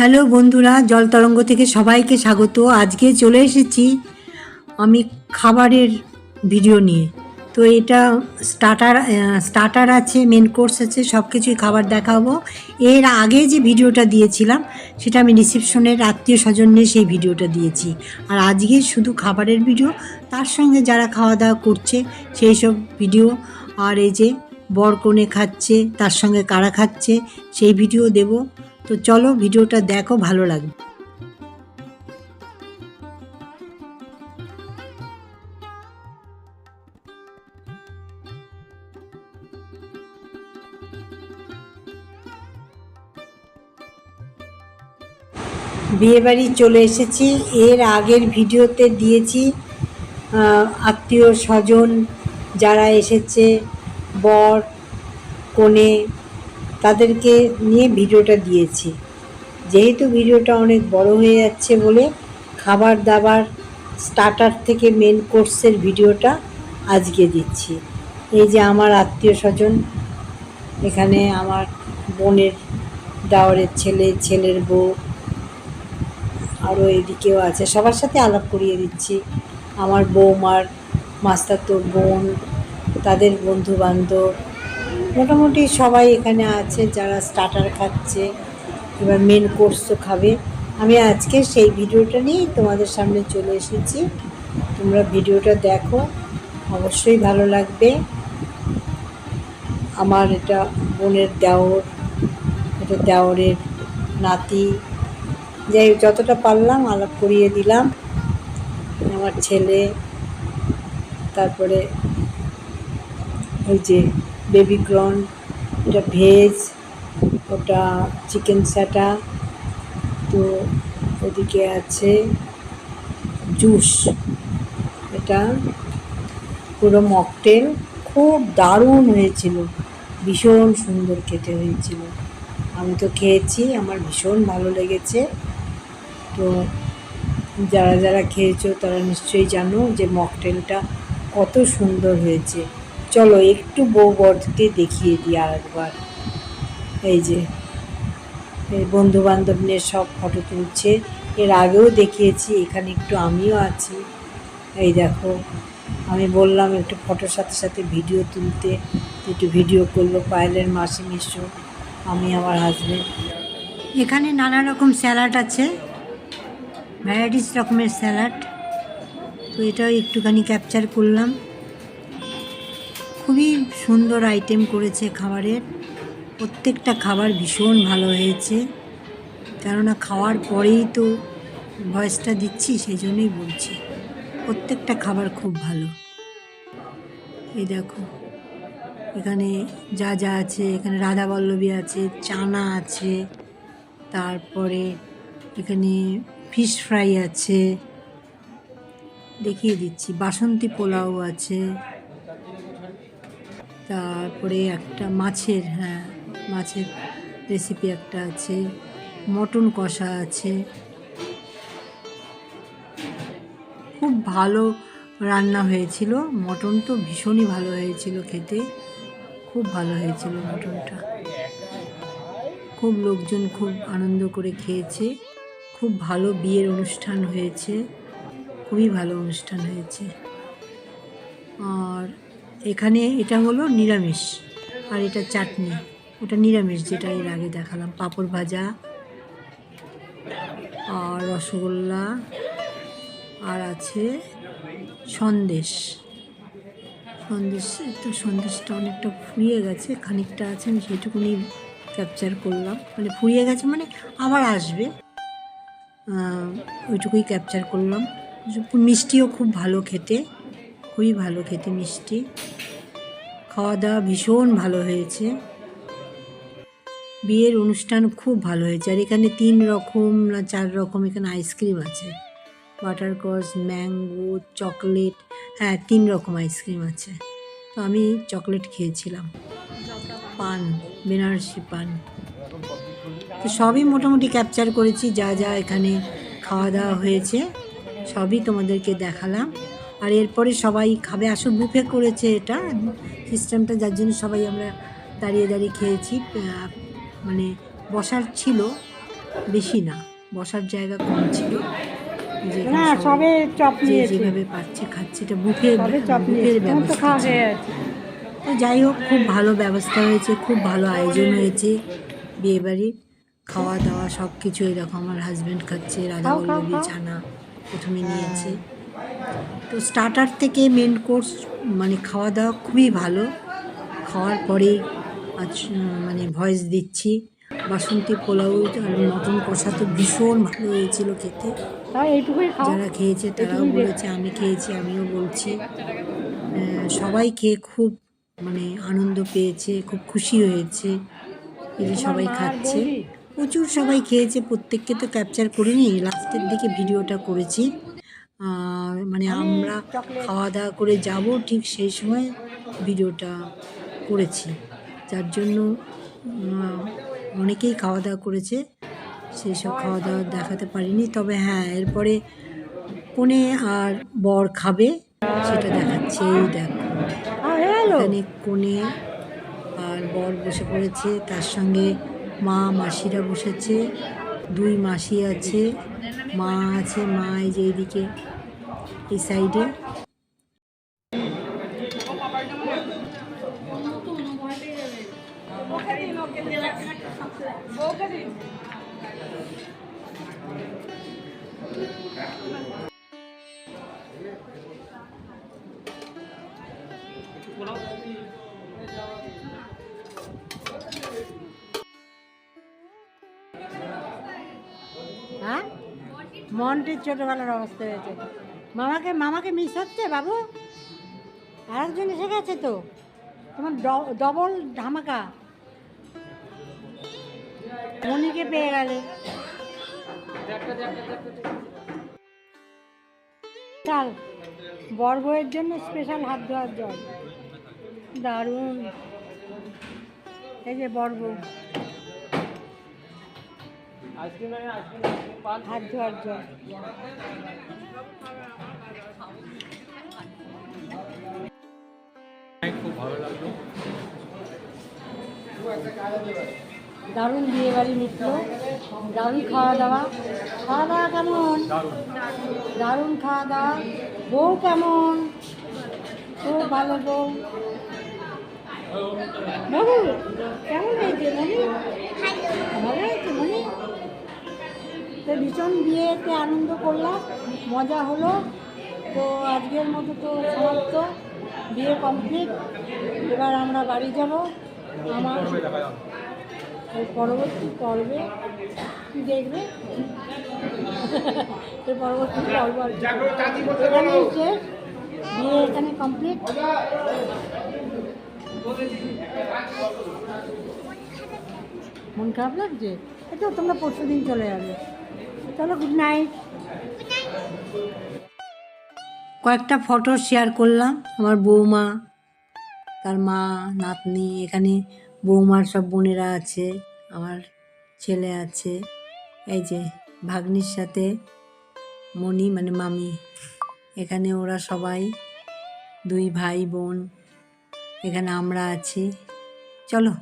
Hello বন্ধুরা, জল তরঙ্গ থেকে সবাইকে স্বাগত। আজকে চলে এসেছি আমি খাবারের ভিডিও নিয়ে। তো এটা স্টার্টার স্টার্টার আছে মেন কোর্স আছে সব কিছুই খাবার দেখাবো। এর আগে যে ভিডিওটা দিয়েছিলাম, সেটা আমি রিসেপশনের আত্মীয় স্বজন নিয়ে সেই ভিডিওটা দিয়েছি। আর আজকে শুধু খাবারের ভিডিও তার সঙ্গে যারা খাওয়া দাওয়া করছে, সেই সব ভিডিও আর এই যে বর খাচ্ছে, তার সঙ্গে কারা খাচ্ছে, সেই ভিডিও দেব। তো চলো ভিডিওটা দেখো, ভালো লাগবে। বিয়েবাড়ি চলে এসেছি। এর আগের ভিডিওতে দিয়েছি আত্মীয় স্বজন যারা এসেছে, বর, কনে তাদেরকে নিয়ে ভিডিওটা দিয়েছি। যেহেতু ভিডিওটা অনেক বড় হয়ে যাচ্ছে বলে খাবার দাবার স্টার্টার থেকে মেন কোর্সের ভিডিওটা আজকে দিচ্ছি। এই যে আমার আত্মীয় স্বজন, এখানে আমার বোনের দাওয়ারের ছেলে, ছেলের বউ আরও এদিকেও আছে। সবার সাথে আলাপ করিয়ে দিচ্ছি। আমার বৌমার মাস্তাতো বোন, তাদের বন্ধু বান্ধব মোটামুটি সবাই এখানে আছে, যারা স্টার্টার খাচ্ছে, এবার মেন কোর্সও খাবে। আমি আজকে সেই ভিডিওটা নিয়েই তোমাদের সামনে চলে এসেছি। তোমরা ভিডিওটা দেখো, অবশ্যই ভালো লাগবে। আমার এটা বোনের দেওর, এটা দেওরের নাতি। যাই যতটা পারলাম আলাপ করিয়ে দিলাম। আমার ছেলে, তারপরে ওই যে বেবি গ্রন এটা ভেজ ওটা চিকেন স্যাটা তো ওদিকে আছে জুস এটা পুরো মকটেল খুব দারুণ হয়েছিল, ভীষণ সুন্দর খেতে হয়েছিল। আমি তো খেয়েছি, আমার ভীষণ ভালো লেগেছে। তো যারা যারা খেয়েছো তারা নিশ্চয়ই জানো যে মকটেলটা কত সুন্দর হয়েছে। চলো, একটু বউ বরকে দেখিয়ে দিই আর একবার এই যে, এই বন্ধু বান্ধব নিয়ে সব ফটো তুলছে। এর আগেও দেখিয়েছি, এখানে একটু আমিও আছি। এই দেখো, আমি বললাম একটু ফটোর সাথে সাথে ভিডিও তুলতে, একটু ভিডিও করল, পায়েলের মাসি মিশো, আমি আমার হাজবেন্ড এখানে নানা রকম স্যালাড আছে ভ্যারাইটিস রকমের স্যালাড তো এটাও একটুখানি ক্যাপচার করলাম। খুবই সুন্দর আইটেম করেছে খাবারের। প্রত্যেকটা খাবার ভীষণ ভালো হয়েছে। কেননা খাওয়ার পরেই তো ভয়েসটা দিচ্ছি, সেই জন্যই বলছি। প্রত্যেকটা খাবার খুব ভালো। এই দেখো, এখানে যা যা আছে, এখানে রাধা বল্লভী আছে, চানা আছে, তারপরে এখানে ফিশ ফ্রাই আছে। দেখিয়ে দিচ্ছি, বাসন্তী পোলাও আছে। তারপরে একটা মাছের হ্যাঁ মাছের রেসিপি একটা আছে, মটন কষা আছে। খুব ভালো রান্না হয়েছিল, মটন তো ভীষণই ভালো হয়েছিল খেতে, খুব ভালো হয়েছিল মটনটা। খুব লোকজন খুব আনন্দ করে খেয়েছে, খুব ভালো বিয়ের অনুষ্ঠান হয়েছে, খুবই ভালো অনুষ্ঠান হয়েছে। আর এখানে এটা হলো নিরামিষ, আর এটা চাটনি। ওটা নিরামিষ যেটা এর আগে দেখালাম। পাঁপড় ভাজা, আর রসগোল্লা, আর আছে সন্দেশ। সন্দেশ তো সন্দেশটা অনেকটা ফুরিয়ে গেছে, খানিকটা আছে, আমি সেটুকুনি ক্যাপচার করলাম। মানে ফুরিয়ে গেছে মানে আবার আসবে। ওইটুকুই ক্যাপচার করলাম। মিষ্টিও খুব ভালো খেতে, খুবই ভালো খেতে মিষ্টি। খাওয়া দাওয়া ভীষণ ভালো হয়েছে। বিয়ের অনুষ্ঠান খুব ভালো হয়েছে। আর এখানে তিন রকম না চার রকম এখানে আইসক্রিম আছে। বাটারকস ম্যাঙ্গো, চকলেট হ্যাঁ তিন রকম আইসক্রিম আছে। তো আমি চকলেট খেয়েছিলাম। পান, বেনারসি পান। তো সবই মোটামুটি ক্যাপচার করেছি। যা যা এখানে খাওয়া দাওয়া হয়েছে, সবই তোমাদেরকে দেখালাম। আর এরপরে সবাই খাবে। আসো বুফে করেছে এটা সিস্টেমটা যার জন্য সবাই আমরা দাঁড়িয়ে দাঁড়িয়ে খেয়েছি। মানে বসার ছিল বেশি না বসার জায়গা কম ছিল। না সবাই সবে চপ নিয়েছে। যেভাবে পাচ্ছে খাচ্ছে এটা বুফে বুফের ব্যবস্থা তো যাই হোক খুব ভালো ব্যবস্থা হয়েছে খুব ভালো আয়োজন হয়েছে বিয়েবাড়ির খাওয়া দাওয়া সব কিছু এরকম আমার হাজব্যান্ড খাচ্ছে রাধা খাও, বল্লভী খাও। প্রথমে নিয়েছে। তো স্টার্টার থেকে মেন কোর্স মানে খাওয়া দাওয়া খুবই ভালো। খাওয়ার পরে আজ মানে ভয়েস দিচ্ছি। বাসন্তী পোলাও আর মটন কষা তো ভীষণ ভালো হয়েছিল খেতে। যারা খেয়েছে তারাও বলেছে আমি খেয়েছি আমিও বলছি। সবাই খেয়ে খুব মানে আনন্দ পেয়েছে খুব খুশি হয়েছে। এই যে সবাই খাচ্ছে। প্রচুর সবাই খেয়েছে প্রত্যেককে তো ক্যাপচার করিনি লাস্টের দিকে ভিডিওটা করেছি। মানে আমরা খাওয়া দাওয়া করে যাব ঠিক সেই সময় ভিডিওটা করেছি। যার জন্য অনেকেই খাওয়া দাওয়া করেছে। সেই সব খাওয়া দাওয়া দেখাতে পারিনি। তবে হ্যাঁ এরপরে কোণে আর বর খাবে সেটা দেখাচ্ছে এই দেখো। এখানে কোণে আর বর বসে পড়েছে। তার সঙ্গে মা মাসিরা বসেছে। দুই মাসি আছে। মা আছে মা এই যে এইদিকে এই সাইডে। হ্যাঁ মন্টির ছোটবেলার অবস্থা হয়েছে। মামাকে মামাকে মিস হচ্ছে বাবু? আরেকজন এসে গেছে তো। তোমার ডবল ধামাকা। মনিকে পেয়ে গেলে। চাল বউয়ের জন্য স্পেশাল হাত ধোয়ার জল। দারুণ। এই যে বর বউ হাত ধোয়ার জল খুব ভালো লাগল। দারুণ বিয়ে বাড়ি মিটলো। দারুণ খাওয়া দাওয়া। খাওয়া দাওয়া কেমন? দারুণ। খাওয়া দাওয়া। বউ কেমন? খুব ভালো বউ। বাবু কেমন হয়েছে মনি? ভালো হয়েছে মনি? তো ভীষণ বিয়েতে আনন্দ করলাম, মজা হলো। তো আজকের মতো তো সমাপ্ত। বিয়ে কমপ্লিট এবার আমরা বাড়ি যাব। আমার পরবর্তী পর্বে। কি দেখবে? পরবর্তী পর্ব। এখানেই শেষ। বিয়ে এখানে কমপ্লিট মন খারাপ লাগছে? তো তোমরা পরশু দিন চলে যাবে চলো গুড নাইট কয়েকটা ফটো শেয়ার করলাম, আমার বৌমা, তার মা, নাতনি, এখানে বৌমার সব বোনেরা আছে, আমার ছেলে আছে, এই যে ভাগ্নির সাথে মণি মানে মামি, এখানে ওরা সবাই, দুই ভাই বোন, এখানে আমরা আছি, চলো।